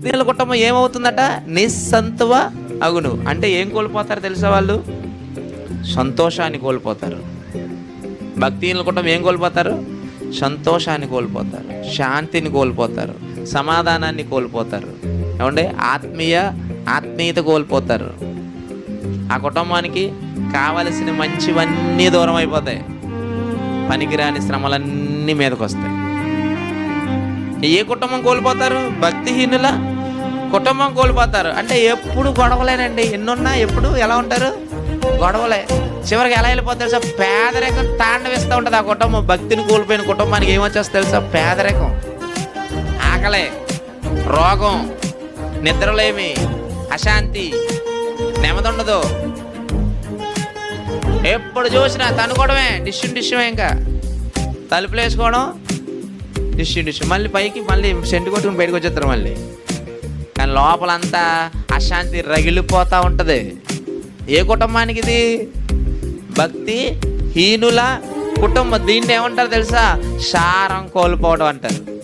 భక్తిహీనుల కుటుంబం ఏమవుతుందట? నిస్సంతువ అగును. అంటే ఏం కోల్పోతారు తెలుసా వాళ్ళు? సంతోషాన్ని కోల్పోతారు. భక్తిహీనుల కుటుంబం ఏం కోల్పోతారు? సంతోషాన్ని కోల్పోతారు. శాంతిని కోల్పోతారు. సమాధానాన్ని కోల్పోతారు. ఏమంటే ఆత్మీయ ఆత్మీయత కోల్పోతారు. ఆ కుటుంబానికి కావలసిన మంచివన్నీ దూరం అయిపోతాయి పనికిరాని శ్రమలన్నీ మీదకి వస్తాయి ఏ కుటుంబం కోల్పోతారు? భక్తిహీనుల కుటుంబం కోల్పోతారు. అంటే ఎప్పుడు గొడవలేనండి. ఎన్నున్నా ఎప్పుడు ఎలా ఉంటారు? గొడవలే. చివరికి ఎలా వెళ్ళిపోతారు సార్ పేదరికం తాండవిస్తూ ఉంటుంది ఆ కుటుంబం. భక్తిని కోల్పోయిన కుటుంబానికి ఏమొచ్చేస్తుంది తెలుసా? పేదరికం. ఆకలే రోగం నిద్రలేమి అశాంతి నెమ్మదుండదు. ఎప్పుడు చూసినా తనుకోవడమే డిష్యూ డిష్యూ ఇంకా. తలుపులు వేసుకోవడం డిస్ట్రిబ్యూషన్. మళ్ళీ పైకి మళ్ళీ సెంటు కొట్టుకుని బయటకు వచ్చేస్తారు మళ్ళీ. కానీ లోపలంతా అశాంతి రగిలిపోతూ ఉంటుంది. ఏ కుటుంబానికి ఇది? భక్తి హీనుల కుటుంబం. దీన్ని ఏమంటారు తెలుసా? సారం కోల్పోవడం అంటారు.